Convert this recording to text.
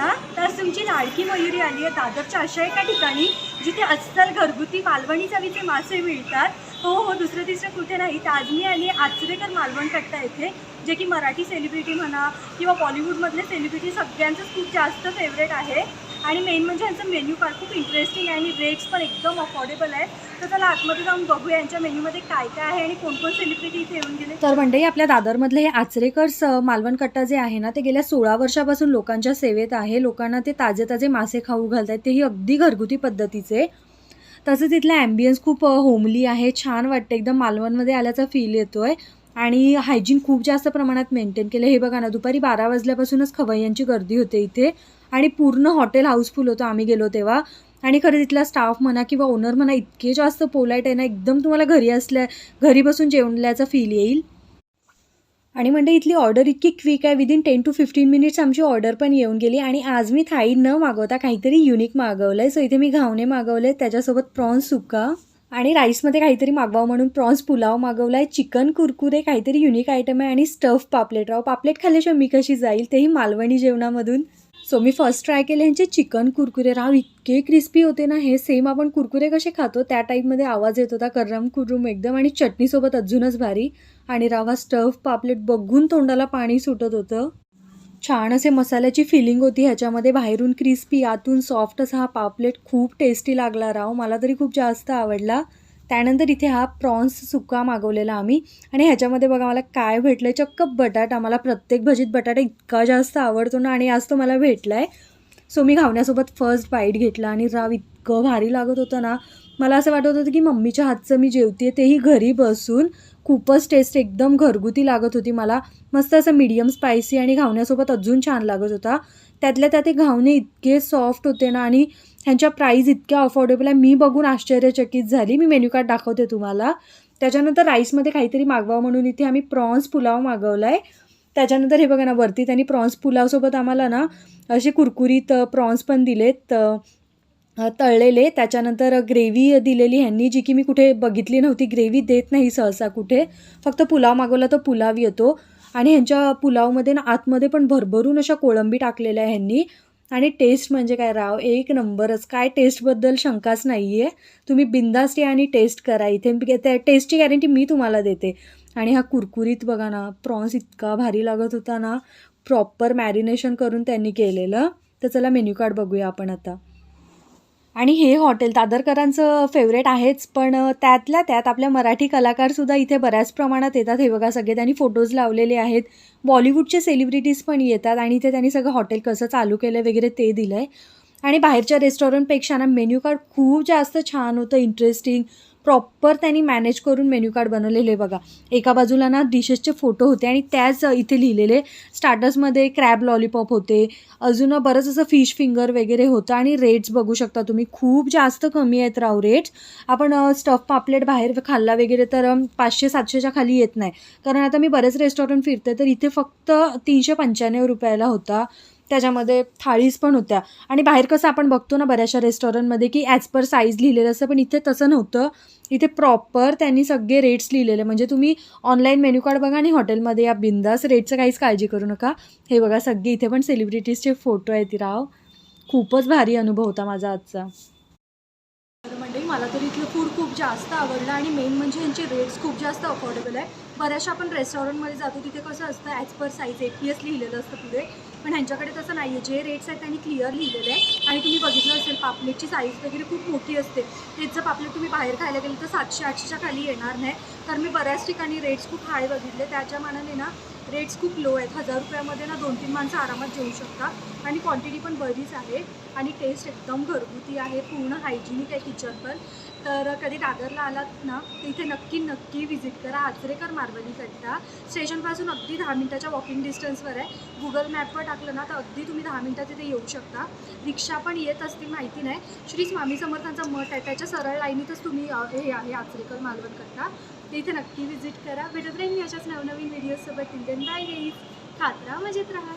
ना तर तुमची लाडकी मयुरी आली आहे दादरच्या अशा एका ठिकाणी जिथे अस्सल घरगुती मालवणी चवीचे मासे मिळतात. हो हो दुसरं तिसरं कुठे नाही. तर आज मी आली आहे आचरेकर मालवण कट्टा येथे जे की मराठी सेलिब्रिटी म्हणा किंवा बॉलिवूडमधले सेलिब्रिटी सगळ्यांचंच खूप जास्त फेवरेट आहे. आणि मेन म्हणजे यांचं मेन्यू कार्ड खूप इंटरेस्टिंग आहे. आणि रेट्स पण एकदम अफोर्डेबल आहे तर चला आतमध्ये जाऊन बघूया यांच्या मेन्यूमध्ये काय काय आहे आणि कोण कोण सेलिब्रिटी इथे येऊन गेले. तर मंडळी आपल्या दादरमधले हे आचरेकर्स अ, मालवण कट्टा जे आहे ना ते गेल्या सोळा वर्षापासून लोकांच्या सेवेत आहे. लोकांना ते ताजे ताजे मासे खाऊ घालत आहेत तेही अगदी घरगुती पद्धतीचे. तसंच इथला ॲम्बियन्स खूप होमली आहे. छान वाटतं एकदम मालवणमध्ये आल्याचा फील येतो आहे आणि हायजीन खूप जास्त प्रमाणात मेंटेन केलं हे बघा ना दुपारी बारा वाजल्यापासूनच खवय्यांची गर्दी होते इथे. आणि पूर्ण हॉटेल हाऊसफुल होतं. आम्ही गेलो तेव्हा. आणि खरं तिथला स्टाफ म्हणा किंवा ओनर म्हणा इतके जास्त पोलाईट आहे ना एकदम तुम्हाला घरी असल्या घरी बसून जेवल्याचा फील येईल. आणि म्हणजे इथली ऑर्डर इतकी क्विक आहे within ten to fifteen minutes आमची ऑर्डर पण येऊन गेली. आणि आज मी थाळी न मागवता काहीतरी युनिक मागवलं आहे सो इथे मी घावणे मागवले त्याच्यासोबत प्रॉन्स सुका. आणि राईसमध्ये काहीतरी मागवावं म्हणून प्रॉन्स पुलाव मागवला आहे चिकन कुरकुरे काहीतरी युनिक आयटम आहे. आणि स्टफ पापलेट. राव पापलेट खाल्ल्याशिवाय मी कशी जाईल? तेही मालवणी जेवणामधून. सो मी फर्स्ट ट्राय केले ह्यांचे चिकन कुरकुरे राव इतके क्रिस्पी होते ना हे सेम आपण कुरकुरे कसे खातो त्या टाईपमध्ये आवाज येत होता. करम कुरुम एकदम आणि चटणीसोबत अजूनच भारी. आणि रावा स्टफ पापलेट बघून तोंडाला पाणी सुटत होतं. छान असे मसाल्याची फिलिंग होती ह्याच्यामध्ये. बाहेरून क्रिस्पी आतून सॉफ्ट असा हा पापलेट खूप टेस्टी लागला राव. मला तरी खूप जास्त आवडला. त्यानंतर इथे हा प्रॉन्स सुका मागवलेला आम्ही. आणि ह्याच्यामध्ये बघा मला काय भेटलं आहे चक्क बटाटा. मला प्रत्येक भजीत बटाटा इतका जास्त आवडतो ना आणि आज तो मला भेटला आहे सो मी घावण्यासोबत फर्स्ट बाईट घेतला आणि राव इतकं भारी लागत होतं ना. मला असं वाटत होतं की मम्मीच्या हातचं मी जेवते तेही घरी बसून. खूपच टेस्ट एकदम घरगुती लागत होती मला. मस्त असं मीडियम स्पायसी आणि घावण्यासोबत अजून छान लागत होता. त्यातल्या त्यात ते घावणे इतके सॉफ्ट होते ना आणि ह्यांच्या प्राईज इतक्या अफोर्डेबल आहे. मी बघून आश्चर्यचकित झाली. मी मेन्यू कार्ड दाखवते तुम्हाला. त्याच्यानंतर राईसमध्ये काहीतरी मागवावं म्हणून इथे आम्ही प्रॉन्स पुलाव मागवला आहे त्याच्यानंतर हे बघा ना वरती त्यांनी प्रॉन्स पुलावसोबत आम्हाला ना असे कुरकुरीत प्रॉन्स पण दिलेत तळलेले. त्याच्यानंतर ग्रेव्ही दिलेली ह्यांनी जी की मी कुठे बघितली नव्हती. ग्रेव्ही देत नाही सहसा कुठे. फक्त पुलाव मागवला तर पुलाव येतो. आणि ह्यांच्या पुलावमध्ये ना आतमध्ये पण भरभरून अशा कोळंबी टाकलेल्या आहे ह्यांनी. आणि टेस्ट म्हणजे काय राव? एक नंबरच. काय टेस्टबद्दल शंकाच नाही आहे तुम्ही बिंदास्त या आणि टेस्ट करा. इथे मी- त्या टेस्टची गॅरंटी मी तुम्हाला देते. आणि हा कुरकुरीत बघा ना प्रॉन्स इतका भारी लागत होता ना प्रॉपर मॅरिनेशन करून त्यांनी केलेलं. तर चला मेन्यू कार्ड बघूया आपण आता. आणि हे हॉटेल दादरकरांचं फेवरेट आहेच पण त्यातल्या त्यात आपल्या मराठी कलाकारसुद्धा इथे बऱ्याच प्रमाणात येतात. हे बघा सगळे त्यांनी फोटोज लावलेले आहेत. बॉलिवूडचे सेलिब्रिटीज पण येतात आणि इथे त्यांनी सगळं हॉटेल कसं चालू केलं वगैरे ते दिलं आहे आणि बाहेरच्या रेस्टॉरंटपेक्षा ना मेन्यू कार्ड खूप जास्त छान होतं इंटरेस्टिंग प्रॉपर त्यांनी मॅनेज करून मेन्यू कार्ड बनवलेले बघा. एका बाजूला ना डिशेसचे फोटो होते आणि त्याच इथे लिहिलेले स्टार्टर्समध्ये क्रॅब लॉलीपॉप होते. अजून बरंच असं फिश फिंगर वगैरे होतं आणि रेट्स बघू शकता तुम्ही. खूप जास्त कमी आहेत राव रेट्स आपण स्टफ पापलेट बाहेर खाल्ला वगैरे तर पाचशे सातशेच्या खाली येत नाही. कारण आता मी बरेच रेस्टॉरंट फिरते तर इथे फक्त तीनशे पंच्याण्णव रुपयाला होता. त्याच्यामध्ये थाळीज पण होत्या. आणि बाहेर कसं आपण बघतो ना बऱ्याचशा रेस्टॉरंटमध्ये की ॲज पर साईज लिहिलेलं असतं पण इथे तसं नव्हतं. इथे प्रॉपर त्यांनी सगळे रेट्स लिहिलेले. म्हणजे तुम्ही ऑनलाईन मेन्यू कार्ड बघा आणि हॉटेलमध्ये या बिंदास रेटचं काहीच काळजी करू नका. हे बघा सगळे इथे पण सेलिब्रिटीजचे फोटो आहेत राव. खूपच भारी अनुभव होता माझा आजचा. तर मंडळी मला तर इथलं फूड खूप जास्त आवडलं आणि मेन म्हणजे यांचे रेट्स खूप जास्त अफोर्डेबल आहे. बऱ्याचशा आपण रेस्टॉरंटमध्ये जातो तिथे कसं असतं as per size A P S लिहिलेलं असतं पुढे. पण ह्यांच्याकडे तसं नाही आहे जे रेट्स आहेत त्यांनी क्लिअर लिहिलेले आहे आणि तुम्ही बघितलं असेल पापलेटची साईज वगैरे खूप मोठी असते. तेच जर पापलेट तुम्ही बाहेर खायला गेलं तर सातशे आठशेच्या खाली येणार नाही. तर मी बऱ्याच ठिकाणी रेट्स खूप हाय बघितले. त्याच्या मानाने ना रेट्स खूप लो आहेत. हजार रुपयामध्ये ना दोन तीन माणसं आरामात जेवू शकतात. आणि क्वांटिटी पण बरीच आहे. आणि टेस्ट एकदम घरगुती आहे. पूर्ण हायजिनिक आहे किचन पण. तर कधी दादरला आलात ना तर इथे नक्की नक्की व्हिजिट करा. आचरेकर मारवणी कट्टा. स्टेशनपासून अगदी दहा मिनटाच्या वॉकिंग डिस्टन्सवर आहे. गुगल मॅपवर टाकलं ना तर अगदी तुम्ही दहा मिनटात तिथे येऊ शकता. रिक्षा पण येत असतील माहिती नाही. श्री स्वामी समर्थांचा मठ आहे. त्याच्या सरळ लाईनीतच तुम्ही हे आहे आचरेकर मालवण कट्टा. तर इथे नक्की व्हिजिट करा. भेटत राहील मी अशाच नवनवीन व्हिडिओसोबत इंडियन आनंदायी खात्रा मजेत राहा.